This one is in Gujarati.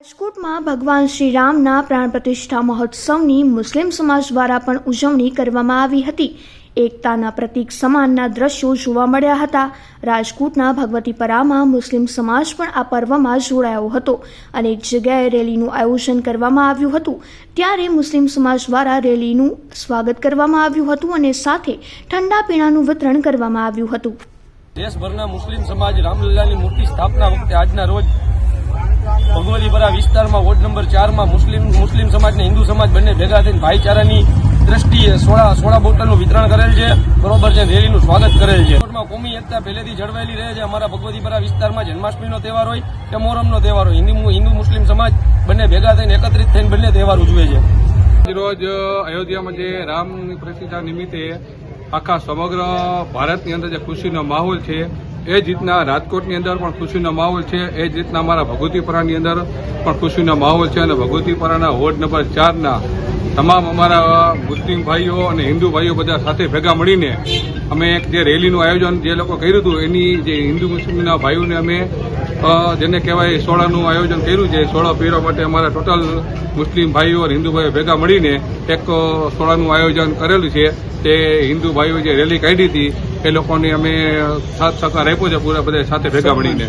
રાજકોટમાં ભગવાન શ્રી રામના પ્રાણ પ્રતિષ્ઠા મહોત્સવની મુસ્લિમ સમાજ દ્વારા પણ ઉજવણી કરવામાં આવી હતી. એકતાના પ્રતીક સમાનના દ્રશ્યો જોવા મળ્યા હતા. રાજકોટના ભગવતીપરામાં મુસ્લિમ સમાજ પણ આ પર્વમાં જોડાયો હતો અનેક જગ્યાએ રેલીનું આયોજન કરવામાં આવ્યું હતું. ત્યારે મુસ્લિમ સમાજ દ્વારા રેલીનું સ્વાગત કરવામાં આવ્યું હતું અને સાથે ઠંડા પીણાનું વિતરણ કરવામાં આવ્યું હતું. દેશભરના મુસ્લિમ સમાજ રામલલ્લાની મૂર્તિ સ્થાપના વખતે આજના રોજ ભગવતીપરા વિસ્તારમાં વોર્ડ નંબર ચારમાં મુસ્લિમ મુસ્લિમ સમાજ અને હિન્દુ સમાજ બંને ભેગા થઈને ભાઈચારાની દ્રષ્ટિએ સોળા સોળા બોટલનું વિતરણ કરેલ છે. બરોબર છે, રેલીનું સ્વાગત કરેલ છે. કોમી એકતા પહેલેથી જળવાયેલી રહે છે. અમારા ભગવતીપરા વિસ્તારમાં જન્માષ્ટમીનો તહેવાર હોય કે મોહરમનો તહેવાર હોય, હિન્દુ હિન્દુ મુસ્લિમ સમાજ બંને ભેગા થઈને એકત્રિત થઈને બંને તહેવાર ઉજવે છે. રોજ અયોધ્યામાં જે રામની પ્રતિષ્ઠા નિમિત્તે આખા સમગ્ર ભારતની અંદર જે ખુશીનો માહોલ છે એ જ રીતના રાજકોટની અંદર પણ ખુશીનો માહોલ છે. એ જ રીતના અમારા ભગવતીપરાની અંદર પણ ખુશીનો માહોલ છે અને ભગવતીપરાના વોર્ડ નંબર ચારના તમામ અમારા મુસ્લિમ ભાઈઓ અને હિન્દુ ભાઈઓ બધા સાથે ભેગા મળીને અમે એક જે રેલીનું આયોજન જે લોકો કર્યું હતું, એની જે હિન્દુ મુસ્લિમના ભાઈઓને અમે જેને કહેવાય સોળાનું આયોજન કર્યું છે. સોળા પીરવા માટે અમારા ટોટલ મુસ્લિમ ભાઈઓ અને હિન્દુ ભાઈઓ ભેગા મળીને એક સોળાનું આયોજન કરેલું છે. તે હિન્દુ ભાઈઓ જે રેલી કાઢી હતી એ લોકોની અમે સાથ સહકાર આપ્યો છે પૂરા બધા સાથે ભેગા મળીને.